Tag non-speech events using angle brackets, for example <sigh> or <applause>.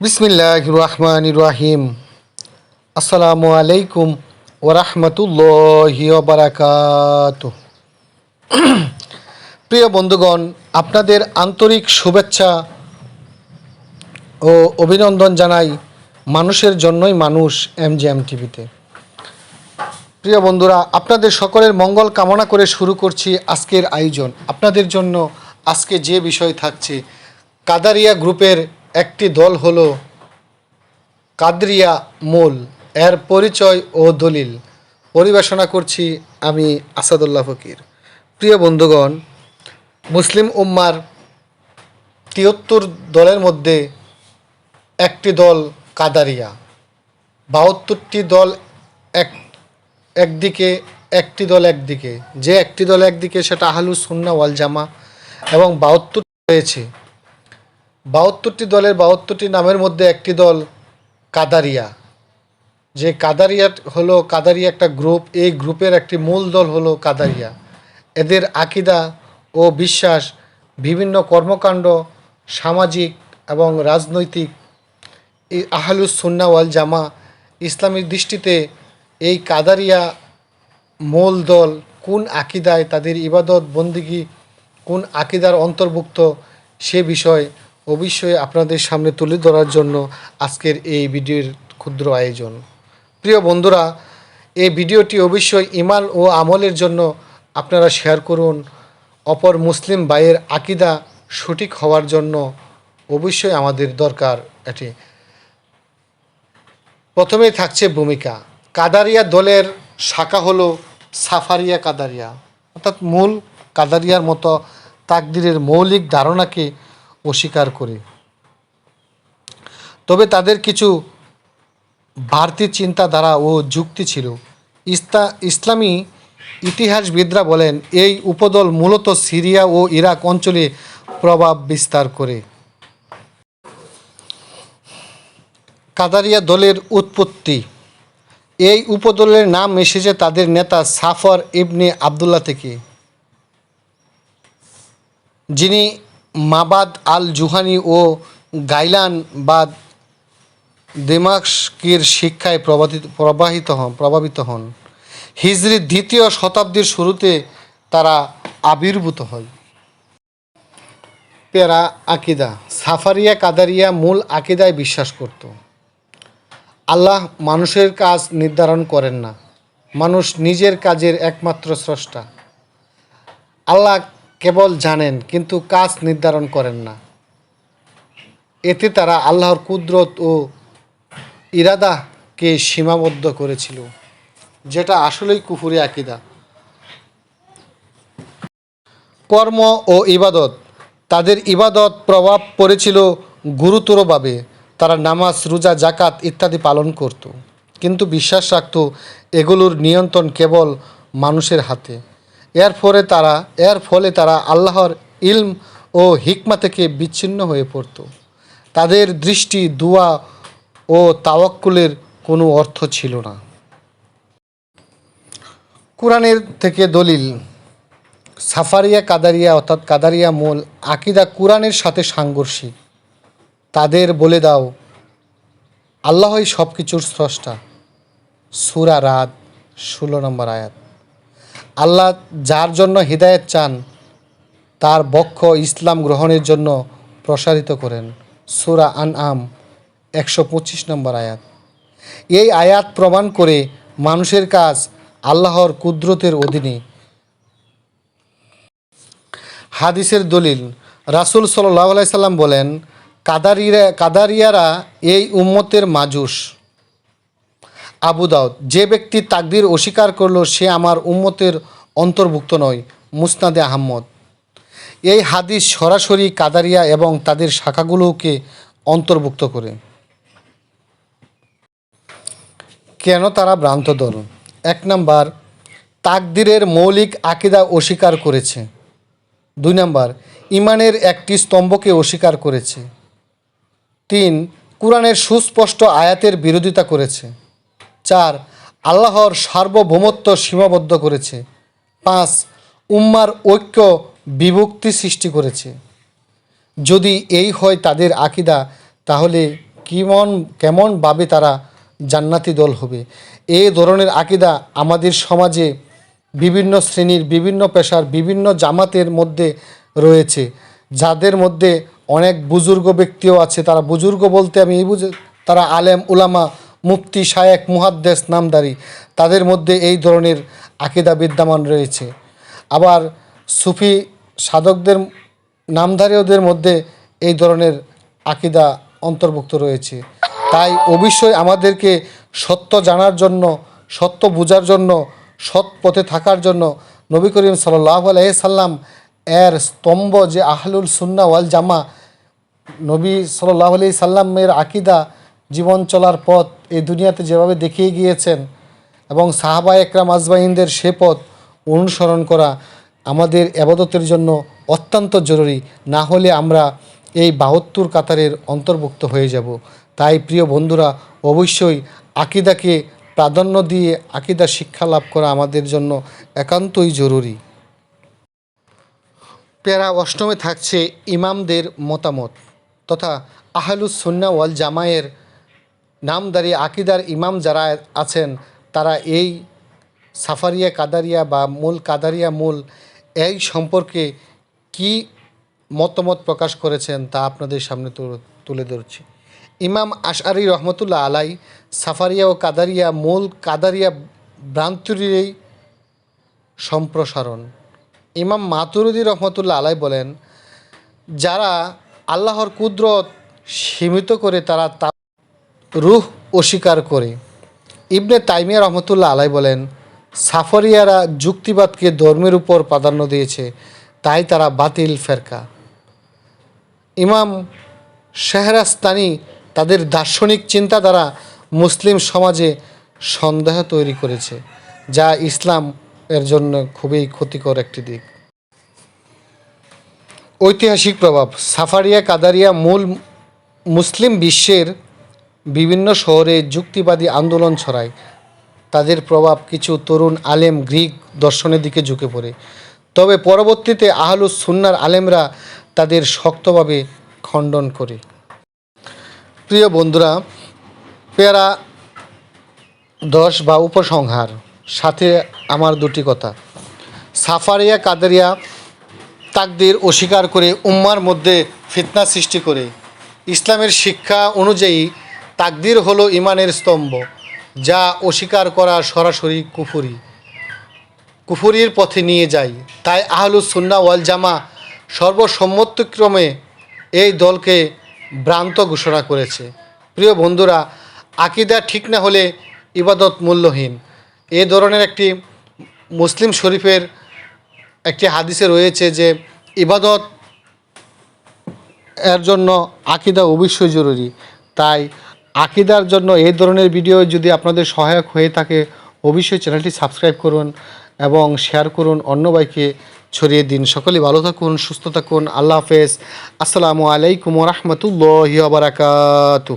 বিসমিল্লাহ রহমান রাহিম আসসালামু আলাইকুম ওরহমতুল্লাহি বারাকাত <clears throat> প্রিয় বন্ধুগণ, আপনাদের আন্তরিক শুভেচ্ছা ও অভিনন্দন জানাই মানুষের জন্যই মানুষ এম জি এম টিভিতে। প্রিয় বন্ধুরা, আপনাদের সকলের মঙ্গল কামনা করে শুরু করছি আজকের আয়োজন। আপনাদের জন্য আজকে যে বিষয় থাকছে, কাদারিয়া গ্রুপের একটি দল হল কাদরিয়া মূল। এর পরিচয় ও দলিল পরিবেশনা করছি আমি আসাদুল্লাহ ফকির। প্রিয় বন্ধুগণ, মুসলিম উম্মার তিয়াত্তর দলের মধ্যে একটি দল কাদারিয়া, বাহাত্তরটি দল এক, একদিকে, একটি দল একদিকে। যে একটি দল একদিকে সেটা আহলু সুন্না ওয়াল জামা এবং বাহাত্তর রয়েছে। বাহাত্তরটি দলের বাহাত্তরটি নামের মধ্যে একটি দল কাদারিয়া। যে কাদারিয়া হলো, কাদারিয়া একটা গ্রুপ, এই গ্রুপের একটি মূল দল হলো কাদারিয়া। এদের আকিদা ও বিশ্বাস বিভিন্ন কর্মকাণ্ড, সামাজিক এবং রাজনৈতিক আহলুস সুন্না ওয়াল জামা ইসলামিক দৃষ্টিতে এই কাদারিয়া মূল দল কোন আকিদায় তাদের ইবাদত বন্দিগি, কোন আকিদার অন্তর্ভুক্ত সে বিষয় অবশ্যই আপনাদের সামনে তুলে ধরার জন্য আজকের এই ভিডিওর ক্ষুদ্র আয়োজন। প্রিয় বন্ধুরা, এই ভিডিওটি অবশ্যই ইমান ও আমলের জন্য আপনারা শেয়ার করুন। অপর মুসলিম ভাইয়ের আকিদা সঠিক হওয়ার জন্য অবশ্যই আমাদের দরকার এটি। প্রথমেই থাকছে ভূমিকা। কাদারিয়া দলের শাখা হলো সাফারিয়া কাদারিয়া। অর্থাৎ মূল কাদারিয়ার মতো তাকদিরের মৌলিক ধারণাকে অস্বীকার করে। তবে তাদের কিছু বাড়তি চিন্তাধারা ও যুক্তি ছিল। ইস্তা, ইসলামী ইতিহাসবিদরা বলেন, এই উপদল মূলত সিরিয়া ও ইরাক অঞ্চলে প্রভাব বিস্তার করে। কাদারিয়া দলের উৎপত্তি। এই উপদলের নাম এসেছে তাদের নেতা সাফর ইবনে আবদুল্লাহ থেকে। যিনি মাবাদ আল জুহানি ও গাইলান বা দেমাস্কের শিক্ষায় প্রভাবিত প্রবাহিত হন, প্রভাবিত হন। হিজরির দ্বিতীয় শতাব্দীর শুরুতে তারা আবির্ভূত হয়। পেরা আকিদা, সাফারিয়া কাদারিয়া মূল আকিদায় বিশ্বাস করত। আল্লাহ মানুষের কাজ নির্ধারণ করেন না। মানুষ নিজের কাজের একমাত্র স্রষ্টা। আল্লাহ জানেন, কিন্তু কাজ নির্ধারণ করেন না। এতে তারা আল্লাহর কুদরত ও ইরাদাকে সীমাবদ্ধ করেছিল, যেটা আসলেই কুফুরি আকিদা। কর্ম ও ইবাদত, তাদের ইবাদত প্রভাব পড়েছিল গুরুতরভাবে তারা নামাজ, রোজা জাকাত ইত্যাদি পালন করত, কিন্তু বিশ্বাস রাখত এগুলোর নিয়ন্ত্রণ কেবল মানুষের হাতে। এর ফলে তারা, এর ফলে তারা আল্লাহর ইলম ও হিকমা থেকে বিচ্ছিন্ন হয়ে পড়ত। তাদের দৃষ্টি, দুয়া ও তাওয়াক্কুলের কোনো অর্থ ছিল না। কোরআনের থেকে দলিল, সাফারিয়া কাদারিয়া অর্থাৎ কাদারিয়া মূল আকিদা কোরআনের সাথে সাংঘর্ষিক। তাদের বলে দাও, আল্লাহই সব কিছুর স্রষ্টা। সুরা রাত, ষোলো নম্বর আয়াত। আল্লাহ যার জন্য হৃদায়ত চান, তার বক্ষ ইসলাম গ্রহণের জন্য প্রসারিত করেন। সুরা আন আম একশো পঁচিশ নম্বর আয়াত। এই আয়াত প্রমাণ করে মানুষের কাজ আল্লাহর কুদরতের অধীনে। হাদিসের দলিল, রাসুল সাল্লাহ সাল্লাম বলেন, কাদারিরা, কাদারিয়ারা এই উম্মতের মাজুস। আবু দাউদ। যে ব্যক্তি তাকদির অস্বীকার করল, সে আমার উম্মতের অন্তর্ভুক্ত নয়, মুসনাদে আহম্মদ। এই হাদিস সরাসরি কাদারিয়া এবং তাদের শাখাগুলোকে অন্তর্ভুক্ত করে। কেন তারা ভ্রান্ত দল এক নাম্বার, তাকদিরের মৌলিক আকিদা অস্বীকার করেছে। দুই নাম্বার, ইমানের একটি স্তম্ভকে অস্বীকার করেছে। তিন, কোরআনের সুস্পষ্ট আয়াতের বিরোধিতা করেছে। চার, আল্লাহর সার্বভৌমত্ব সীমাবদ্ধ করেছে। পাঁচ, উম্মার ঐক্য বিভক্তি সৃষ্টি করেছে। যদি এই হয় তাদের আকিদা, তাহলে কেমন, কেমনভাবে তারা জান্নাতি দল হবে? এ ধরনের আকিদা আমাদের সমাজে বিভিন্ন শ্রেণির, বিভিন্ন পেশার, বিভিন্ন জামাতের মধ্যে রয়েছে। যাদের মধ্যে অনেক বুজুর্গ ব্যক্তিও আছে। তারা বুজুর্গ বলতে আমি এই বুঝে তারা আলেম, উলামা মুফতি শায়েক মুহাদ্দেস নামদারি, তাদের মধ্যে এই ধরনের আকিদা বিদ্যমান রয়েছে। আবার সুফি সাধকদের নামধারীয়দের মধ্যে এই ধরনের আকিদা অন্তর্ভুক্ত রয়েছে। তাই অবশ্যই আমাদেরকে সত্য জানার জন্য, সত্য বোঝার জন্য, সৎ পথে থাকার জন্য নবী করিম সাল্লাহ সাল্লাম এর স্তম্ভ যে আহলুল সুন্না ওয়াল জামা নবী সাল্লাহ আলি সাল্লামের আকিদা জীবন চলার পথ এই দুনিয়াতে যেভাবে দেখিয়ে গিয়েছেন এবং সাহাবা একরাম আজবাইনদের সে পথ অনুসরণ করা আমাদের আবাদতের জন্য অত্যন্ত জরুরি, না হলে আমরা এই বাহাত্তর কাতারের অন্তর্ভুক্ত হয়ে যাব। তাই প্রিয় বন্ধুরা, অবশ্যই আকিদাকে প্রাধান্য দিয়ে আকিদা শিক্ষা লাভ করা আমাদের জন্য একান্তই জরুরি। প্যারা অষ্টমে থাকছে ইমামদের মতামত তথা আহলুস সুন্না ওয়াল জামায়ের নামদারি আকিদার ইমাম যারা আছেন, তারা এই সাফারিয়া কাদারিয়া বা মূল কাদারিয়া মূল এই সম্পর্কে কি মতামত প্রকাশ করেছেন তা আপনাদের সামনে তুলে ধরছি। ইমাম আশআরি রহমতুল্লাহ আলাই সাফারিয়া ও কাদারিয়া মূল কাদারিয়া ভ্রান্তিরই সম্প্রসারণ। ইমাম মাতুরুদি রহমতুল্লাহ আলাই বলেন, যারা আল্লাহর কুদরত সীমিত করে তারা তা রুহ অস্বীকার করে। ইবনে তাইমিয়া রহমতুল্লাহ আলাই বলেন, সাফরিয়ারা যুক্তিবাদকে ধর্মের উপর প্রাধান্য দিয়েছে, তাই তারা বাতিল ফেরকা। ইমাম শেহরাস্তানি তাদের দার্শনিক চিন্তা দ্বারা মুসলিম সমাজে সন্দেহ তৈরি করেছে, যা ইসলাম এর জন্য খুবই ক্ষতিকর একটি দিক। ঐতিহাসিক প্রভাব সাফারিয়া কাদারিয়া মূল মুসলিম বিশ্বের বিভিন্ন শহরে যুক্তিবাদী আন্দোলন ছড়ায়। তাদের প্রভাব কিছু তরুণ আলেম গ্রিক দর্শনের দিকে ঝুঁকে পড়ে। তবে পরবর্তীতে আহলুস সুন্নার আলেমরা তাদের শক্তভাবে খণ্ডন করে। প্রিয় বন্ধুরা, পেয়ারা দশ বা উপসংহার, সাথে আমার দুটি কথা। সাফারিয়া কাদেরিয়া তাকদের অস্বীকার করে উম্মার মধ্যে ফিতনা সৃষ্টি করে। ইসলামের শিক্ষা অনুযায়ী তাকদির হলো ইমানের স্তম্ভ, যা অস্বীকার করা সরাসরি কুফুরি। কুফুরির পথে নিয়ে যায় তাই আহলুস সুন্না ওয়াল জামা সর্বসম্মতিক্রমে এই দলকে ভ্রান্ত ঘোষণা করেছে। প্রিয় বন্ধুরা, আকিদা ঠিক না হলে ইবাদত মূল্যহীন। এ ধরনের একটি মুসলিম শরীফের একটি হাদিসে রয়েছে যে, ইবাদত এর জন্য আকিদা অবশ্যই জরুরি। তাই আকিদার জন্য এই ধরনের ভিডিও যদি আপনাদের সহায়ক হয়ে থাকে, অবশ্যই চ্যানেলটি সাবস্ক্রাইব করুন এবং শেয়ার করুন অন্য বাইকে ছড়িয়ে দিন। সকলে ভালো থাকুন, সুস্থ থাকুন। আল্লাহ হাফেজ। আসসালামু আলাইকুম রহমতুল্লাহ বারাকাতু।